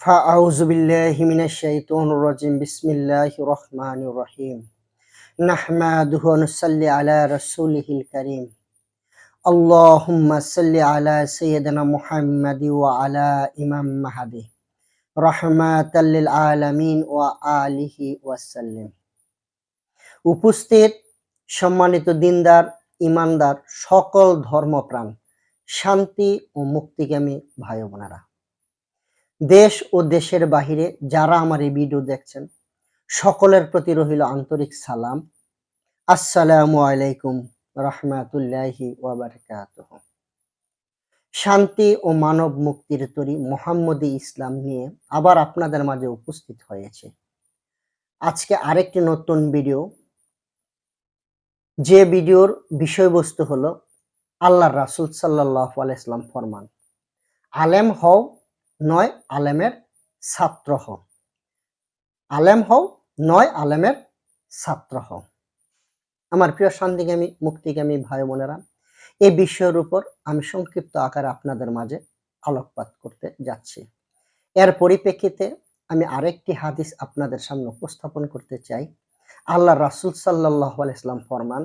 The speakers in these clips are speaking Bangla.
فأعوذ بالله من الشيطان الرجيم بسم الله الرحمن الرحيم نحمده ونصلي على رسوله الكريم اللهم صل على سيدنا محمد وعلى إمام مهدي رحمة للعالمين وآله وسلم উপস্থিত সম্মানিত দিনদার ইমানদার সকল ধর্মপ্রাণ শান্তি ও মুক্তিগামী ভাই বোনেরা দেশ ও দেশের বাহিরে যারা আমার এই ভিডিও দেখছেন, সকলের প্রতি রহিল আন্তরিক সালাম। আসসালামু আলাইকুম রহমাতুল্লাহি শান্তি ও মানব মুক্তির তরি মোহাম্মদী ইসলাম নিয়ে আবার আপনাদের মাঝে উপস্থিত হয়েছে। আজকে আরেকটি নতুন ভিডিও যে ভিডিওর বিষয়বস্তু হলো আল্লাহ রাসুল সাল্লাহ আলাইসলাম ফরমান। আলেম হও নয় আলেমের ছাত্র হও। আলেম হও, নয় আলেমের ছাত্র হও। আমার প্রিয় শান্তিগামী, মুক্তিগামী ভাই বোনেরা এই বিষয়ের উপর আমি সংক্ষিপ্ত আকারে আপনাদের মাঝে আলোকপাত করতে যাচ্ছি। এর পরিপ্রেক্ষিতে আমি আরেকটি হাদিস আপনাদের সামনে উপস্থাপন করতে চাই। আল্লাহ রাসুল সাল্লাহ ইসলাম ফরমান,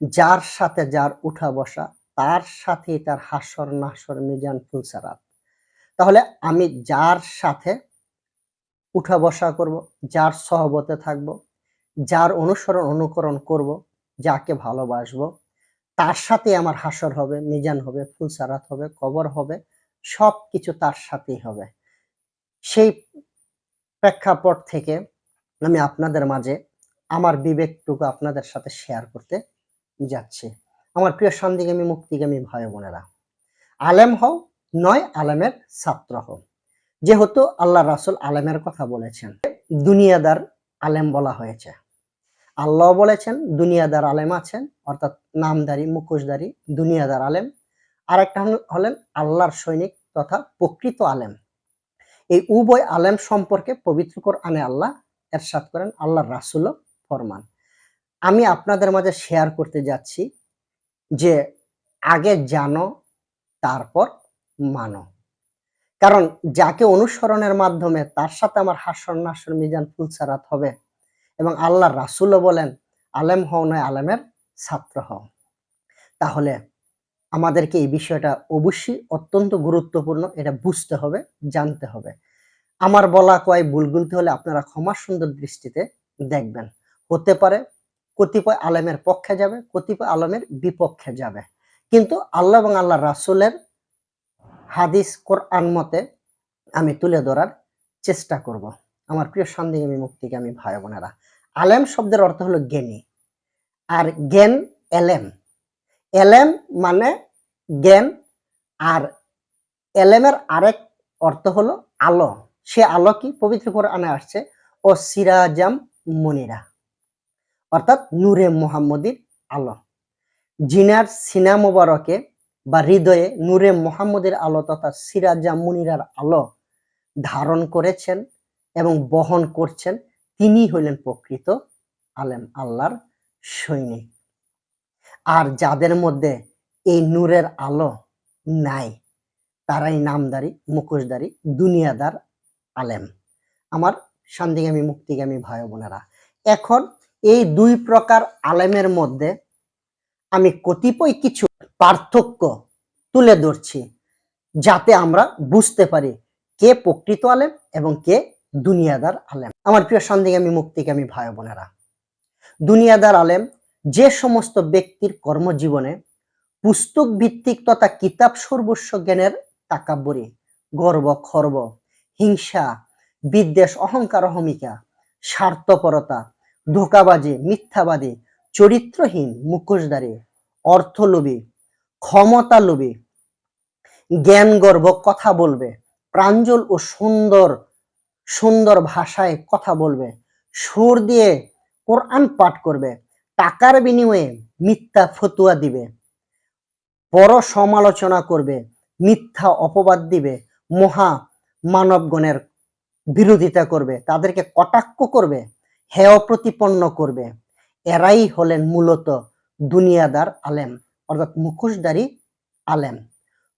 যার সাথে যার উঠা বসা, তার সাথে তার হাসর নাসর মিজান ফুলসারাত। তাহলে আমি যার সাথে উঠা বসা করব, যার সহবতে থাকব, যার অনুসরণ অনুকরণ করব, যাকে ভালোবাসবো, তার সাথে আমার হাসর হবে, মিজান হবে, ফুলসারাত হবে, কবর হবে সব কিছু তার সাথেই হবে। সেই প্রেক্ষাপট থেকে আমি আপনাদের মাঝে আমার বিবেকটুকু আপনাদের সাথে শেয়ার করতে যাচ্ছি। আমার প্রিয় শান্তিগামী মুক্তিগামী ভাই বোনেরা আলেম হও নয় আলেমের ছাত্র হও। যেহেতু আল্লাহ রাসুল আলেমের কথা বলেছেন, দুনিয়াদার আলেম বলা হয়েছে। আল্লাহ বলেছেন, দুনিয়াদার আলেম আছেন, অর্থাৎ নামদারি মুখোশদারি দুনিয়াদার আলেম। আর একটা হলেন আল্লাহর সৈনিক তথা প্রকৃত আলেম। এই উভয় আলেম সম্পর্কে পবিত্র আনে আল্লাহ এর এরশাদ করেন আল্লাহ রাসুল ফরমান। আমি আপনাদের মাঝে শেয়ার করতে যাচ্ছি যে আগে জানো, তারপর মানো। কারণ যাকে অনুসরণের মাধ্যমে তার সাথে আমার হাসর নাসর মিজান ফুলসারাত হবে এবং আল্লাহ রাসুলও বলেন, আলেম হও নয়, আলেমের ছাত্র হও। তাহলে আমাদেরকে এই বিষয়টা অবশ্যই অত্যন্ত গুরুত্বপূর্ণ, এটা বুঝতে হবে, জানতে হবে। আমার বলা কয় ভুলগুলতে হলে আপনারা ক্ষমা সুন্দর দৃষ্টিতে দেখবেন। হতে পারে কতিপয় আলেমের পক্ষে যাবে, কতিপয় আলমের বিপক্ষে যাবে। কিন্তু আল্লাহ এবং আল্লাহ রাসুলের হাদিস কোরআন মতে আমি তুলে ধরার চেষ্টা করব। আমার প্রিয় সন্দেহী মুক্তিকে আমি ভাই বোনেরা, আলেম শব্দের অর্থ হলো জ্ঞানী। আর জ্ঞান এলেম। এলেম মানে জ্ঞান, আর এলেমের আরেক অর্থ হলো আলো। সে আলো কি পবিত্র কোরআনে আসছে, ও সিরাজাম মনিরা, অর্থাৎ নূরে মোহাম্মদীর আলো। জিনার সিনা মোবারকে বা হৃদয়ে নূরে মোহাম্মদের আলো তথা সিরাজা মুনিরার আলো ধারণ করেছেন এবং বহন করছেন, তিনি হইলেন প্রকৃত আলেম, আল্লাহর সৈনিক। আর যাদের মধ্যে এই নূরের আলো নাই, তারাই নামদারি মুখোশদারি দুনিয়াদার আলেম। আমার শান্তিগামী, মুক্তিগামী ভাই বোনেরা, এখন এই দুই প্রকার আলেমের মধ্যে আমি কতিপয় কিছু পার্থক্য তুলে ধরছি যাতে আমরা বুঝতে পারি কে প্রকৃত আলেম এবং কে দুনিয়াদার আলেম। আমার প্রিয় সন্দেগামী মুক্তিগামী ভাই বোনেরা, দুনিয়াদার আলেম যে সমস্ত ব্যক্তির কর্মজীবনে পুস্তক ভিত্তিক তথা কিতাব সর্বস্ব জ্ঞানের তাকাব্বরি, গর্ব, খর্ব, হিংসা, বিদ্বেষ, অহংকার, অহমিকা, স্বার্থপরতা, ধোকাবাজি, মিথ্যাবাদী, চরিত্রহীন, মুখোশধারী, অর্থলোভী ক্ষমতালোভী জ্ঞান গর্ব কথা বলবে, প্রাঞ্জল ও সুন্দর সুন্দর ভাষায় কথা বলবে, সুর দিয়ে কোরআন পাঠ করবে, টাকার বিনিময়ে মিথ্যা ফতুয়া দিবে বড় সমালোচনা করবে, মিথ্যা অপবাদ দিবে, মহা মানবগণের বিরোধিতা করবে, তাদেরকে কটাক্ষ করবে, হেয় প্রতিপন্ন করবে। এরাই হলেন মূলত দুনিয়াদার আলেম। অর্থাৎ মুখোশদারি আলেম।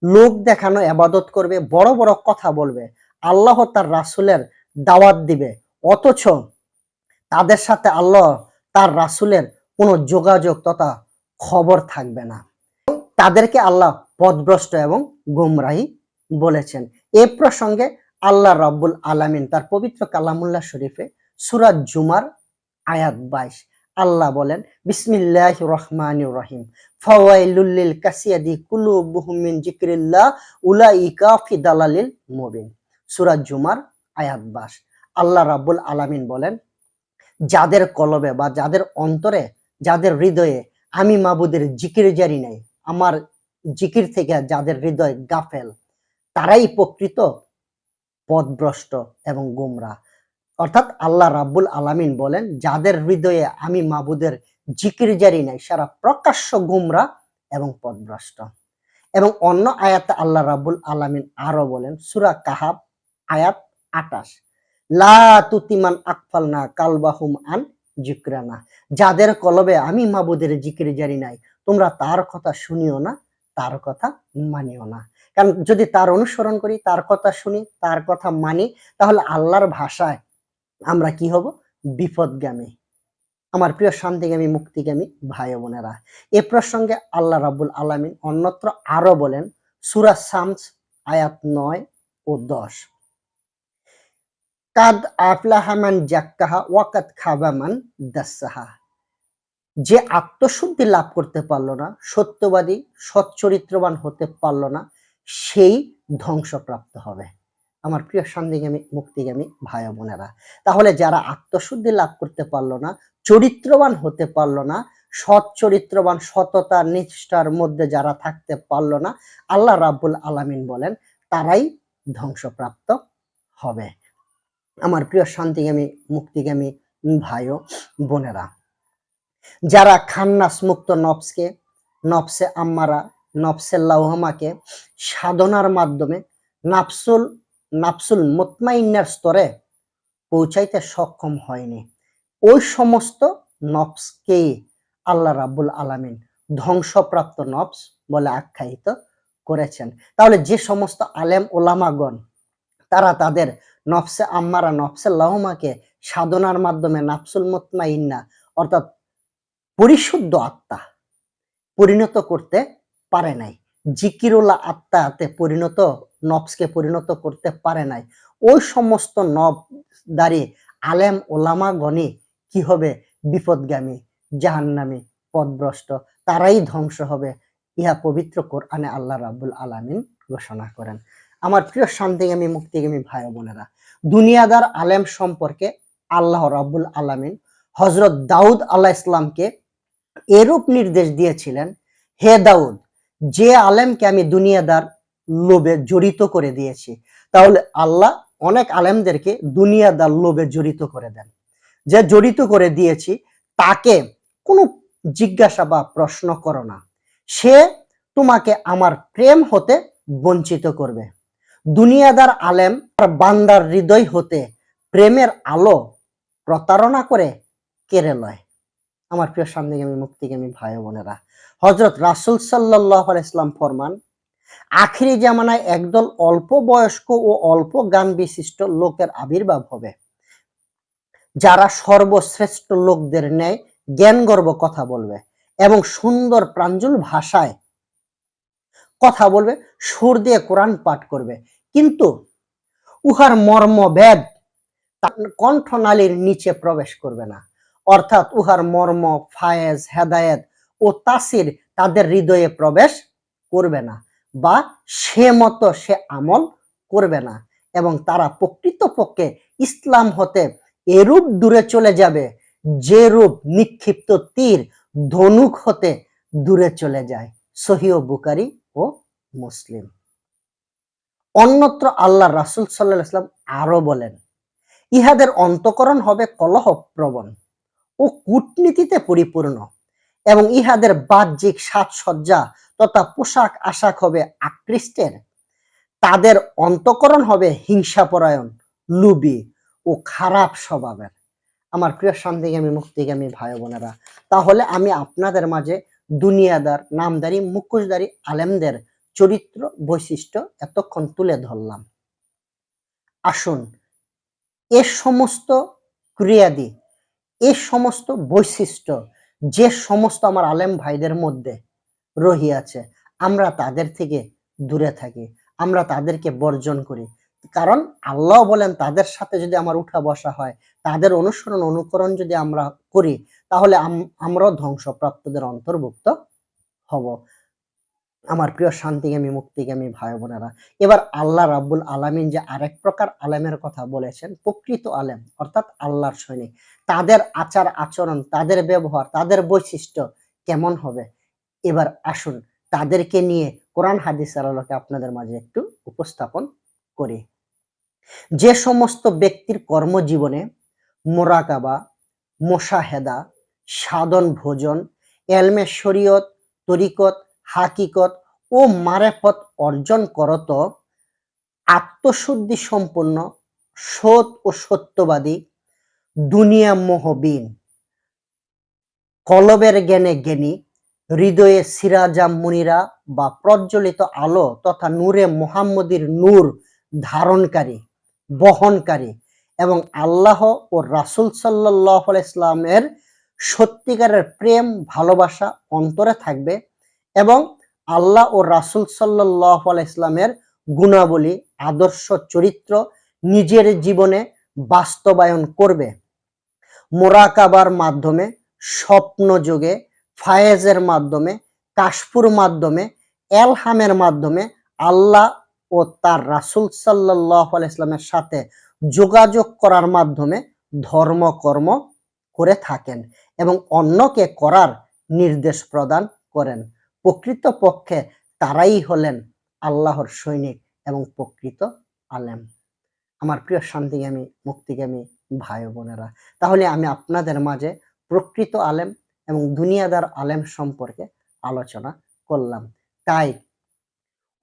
লোক দেখানো আবাদত করবে, বড় বড় কথা বলবে, আল্লাহ তার রাসুলের দাওয়াত দিবে, অথচ তাদের সাথে আল্লাহ তার রাসুলের কোনো যোগাযোগ তথা খবর থাকবে না। তাদেরকে আল্লাহ পথভ্রষ্ট এবং গুমরাহি বলেছেন। এ প্রসঙ্গে আল্লাহ রব্বুল আলামিন তার পবিত্র কালামুল্লাহ শরীফে সুরাজ জুমার আয়াত বাইশ, আল্লাহ বলেন বিসমিল্লাহ রহমান রহিম। ফাওয়াইলুল্লিল কাসিয়াদি ফি দালালিল মুবিন। জুমার আয়াত বাস। আল্লাহ রাব্বুল আলামিন বলেন, যাদের কলবে বা যাদের অন্তরে, যাদের হৃদয়ে আমি মাবুদের জিকির জারি নাই, আমার জিকির থেকে যাদের হৃদয় গাফেল, তারাই প্রকৃত পথভ্রষ্ট এবং গুমরা। অর্থাৎ আল্লাহ রাব্বুল আলামিন বলেন, যাদের হৃদয়ে আমি মাবুদের জিকির জারি নাই, সারা প্রকাশ্য গুমরা এবং পদভ্রষ্ট। এবং অন্য আয়াতে আল্লাহ রাবুল আলামিন আরও বলেন, সুরা কাহাব আয়াত আটাশ লা আকফাল না কালবাহুম আন জিক্রানা। যাদের কলবে আমি মাবুদের জিকির জারি নাই, তোমরা তার কথা শুনিও না, তার কথা মানিও না। কারণ যদি তার অনুসরণ করি, তার কথা শুনি, তার কথা মানি, তাহলে আল্লাহর ভাষায় আমরা কি হব? বিপদগামী। আমার প্রিয় শান্তিগামী, মুক্তিগামী ভাই বোনেরা, এ প্রসঙ্গে আল্লাহ রাব্বুল আলামিন অন্যত্র আরও বলেন, সুরা সামস আয়াত নয় ও দশ। কাদ আফলাহামান জাক্কাহা ওয়াকাত খাবামান দাসাহা। যে আত্মশুদ্ধি লাভ করতে পারল না, সত্যবাদী, সচ্চরিত্রবান হতে পারল না, সেই ধ্বংসপ্রাপ্ত হবে। আমার প্রিয় শান্তিগামী মুক্তিগামী ভাই বোনেরা। তাহলে যারা আত্মশুদ্ধি লাভ করতে পারল না, চরিত্রবান হতে পারল না, সৎ চরিত্রবান, সততা, নিষ্ঠার মধ্যে যারা থাকতে পারল না, আল্লাহ রাব্বুল আলামিন বলেন, তারাই ধ্বংসপ্রাপ্ত হবে। আমার প্রিয় শান্তিগামী মুক্তিগামী ভাই বোনেরা, যারা খান্নাস মুক্ত নফসকে নফসে আম্মারা নফসে লাউহামাকে সাধনার মাধ্যমে নাফসুল নাফসুল মুতমাইন্নার স্তরে পৌঁছাইতে সক্ষম হয়নি। ওই সমস্ত নফসকেই আল্লাহ রাব্বুল আলামিন ধ্বংসপ্রাপ্ত নফস বলে আখ্যায়িত করেছেন। তাহলে যে সমস্ত আলেম ওলামাগণ, তারা তাদের নফসে আম্মারা নফসে লাহমাকে সাধনার মাধ্যমে নাফসুল মুতমাইন্না অর্থাৎ পরিশুদ্ধ আত্মা পরিণত করতে পারে নাই। জিকিরুল্লাহ আত্মাতে পরিণত নফসকে পরিণত করতে পারে নাই। ওই সমস্ত নব দাঁড়িয়ে আলেম ওলামা গণে কি হবে? বিপদগামী, জাহান্নামী, পদভ্রষ্ট, তারাই ধ্বংস হবে। ইহা পবিত্র কোরআনে আল্লাহ রাব্বুল আলামিন ঘোষণা করেন। আমার প্রিয় শান্তিগামী, মুক্তিগামী ভাই বোনেরা, দুনিয়াদার আলেম সম্পর্কে আল্লাহ রাব্বুল আলামিন হজরত দাউদ আল্লাহ ইসলামকে এরূপ নির্দেশ দিয়েছিলেন, হে দাউদ, যে আলেমকে আমি দুনিয়াদার লোভে জড়িত করে দিয়েছি। তাহলে আল্লাহ অনেক আলেমদেরকে দুনিয়াদার লোভে জড়িত করে দেন। যে জড়িত করে দিয়েছি, তাকে কোনো জিজ্ঞাসা বা প্রশ্ন করো না। সে তোমাকে আমার প্রেম হতে বঞ্চিত করবে। দুনিয়াদার আলেম আর বান্দার হৃদয় হতে প্রেমের আলো প্রতারণা করে কেড়ে লয়। আমার প্রিয় সামনেগামী মুক্তিগামী ভাই বোনেরা হজরত রাসুল সাল্লাহ ইসলাম ফরমান আখিরি জামানায় একদল অল্প বয়স্ক ও অল্প গান বিশিষ্ট লোকের আবির্ভাব হবে। যারা সর্বশ্রেষ্ঠ লোকদের ন্যায় জ্ঞান গর্ব কথা বলবে এবং সুন্দর প্রাঞ্জল ভাষায় কথা বলবে, সুর দিয়ে কোরআন পাঠ করবে। কিন্তু উহার মর্ম মর্মভেদ কণ্ঠনালীর নিচে প্রবেশ করবে না। অর্থাৎ উহার মর্ম, ফায়েজ, হেদায়েত ও তাসির তাদের হৃদয়ে প্রবেশ করবে না। বা সে মতো সে আমল করবে না এবং তারা প্রকৃতপক্ষে ইসলাম হতে এরূপ দূরে চলে যাবে যে রূপ নিক্ষিপ্ত তীর ধনুক হতে দূরে চলে যায়। সহিও বুকারি ও মুসলিম। অন্যত্র আল্লাহ রাসুল সাল্লাহ আরও বলেন, ইহাদের অন্তকরণ হবে কলহ প্রবণ ও কূটনীতিতে পরিপূর্ণ এবং ইহাদের বাহ্যিক সাজসজ্জা তথা পোশাক আশাক হবে আকৃষ্টের। তাদের অন্তকরণ হবে হিংসাপরায়ণ, লুবি ও খারাপ স্বভাবের। আমার প্রিয় শান্তিগামী মুক্তিগামী ভাই বোনেরা, তাহলে আমি আপনাদের মাঝে দুনিয়াদার, নামদারি মুখোশদারি আলেমদের চরিত্র বৈশিষ্ট্য এতক্ষণ তুলে ধরলাম। আসুন, এ সমস্ত ক্রিয়াদি, এ সমস্ত বৈশিষ্ট্য, যে সমস্ত আমার আলেম ভাইদের মধ্যে রহিয়াছে আমরা তাদের থেকে দূরে থাকি। আমরা তাদেরকে বর্জন করি। কারণ আল্লাহ বলেন, তাদের সাথে যদি আমার উঠা বসা হয়, তাদের অনুসরণ, অনুকরণ যদি আমরা করি, তাহলে আম- আমরাও ধ্বংসপ্রাপ্তদের অন্তর্ভুক্ত হব। আমার প্রিয় শান্তিগামী, মুক্তিগামী ভাই বোনেরা, এবার আল্লাহ রাব্বুল আলামিন যে আরেক প্রকার আলেমের কথা বলেছেন, প্রকৃত আলেম, অর্থাৎ আল্লাহর সৈনিক, তাদের আচার আচরণ তাদের ব্যবহার, তাদের বৈশিষ্ট্য কেমন হবে? এবার আসুন তাদেরকে নিয়ে কোরআন হাদিস আলোকে আপনাদের মাঝে একটু উপস্থাপন করি। যে সমস্ত ব্যক্তির কর্মজীবনে মোরাকাবা, মোশাহেদা, সাধন ভোজন, এলমে শরীয়ত, তরিকত, হাকিকত ও মারেফত অর্জন করত, আত্মশুদ্ধি সম্পন্ন, সৎ ও সত্যবাদী, দুনিয়া মোহবিন, কলবের জ্ঞানে জ্ঞানী হৃদয়ে সিরাজাম মুনিরা বা প্রজ্বলিত আলো তথা নূরে মোহাম্মদীর নূর ধারণকারী, বহনকারী এবং আল্লাহ ও রাসুল সাল্লাহ ইসলামের সত্যিকারের প্রেম, ভালোবাসা অন্তরে থাকবে এবং আল্লাহ ও রাসুল সাল্লাহ ইসলামের গুণাবলী, আদর্শ চরিত্র নিজের জীবনে বাস্তবায়ন করবে। মোরাকাবার মাধ্যমে স্বপ্ন যোগে ফায়েজের মাধ্যমে, কাশফুর মাধ্যমে, এলহামের মাধ্যমে আল্লাহ ও তার রাসুল সাল্লাহ ইসলামের সাথে যোগাযোগ করার মাধ্যমে ধর্মকর্ম করে থাকেন এবং অন্যকে করার নির্দেশ প্রদান করেন। প্রকৃত পক্ষে তারাই হলেন আল্লাহর সৈনিক এবং প্রকৃত আলেম। আমার প্রিয় শান্তিগামী, মুক্তিগামী ভাই বোনেরা তাহলে আমি আপনাদের মাঝে প্রকৃত আলেম এবং দুনিয়াদার আলেম সম্পর্কে আলোচনা করলাম। তাই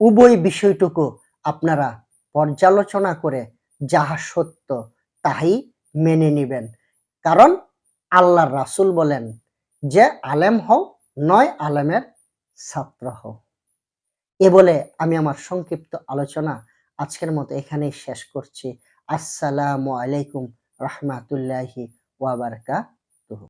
উভয় বিষয়টুকু আপনারা পর্যালোচনা করে যাহা সত্য তাহাই মেনে নিবেন। কারণ আল্লাহর রাসূল বলেন, যে আলেম হও, নয় আলেমের ছাত্র হও। এ বলে আমি আমার সংক্ষিপ্ত আলোচনা আজকের মতো এখানেই শেষ করছি। আসসালামু আলাইকুম রহমাতুল্লাহি ওয়াবারকাত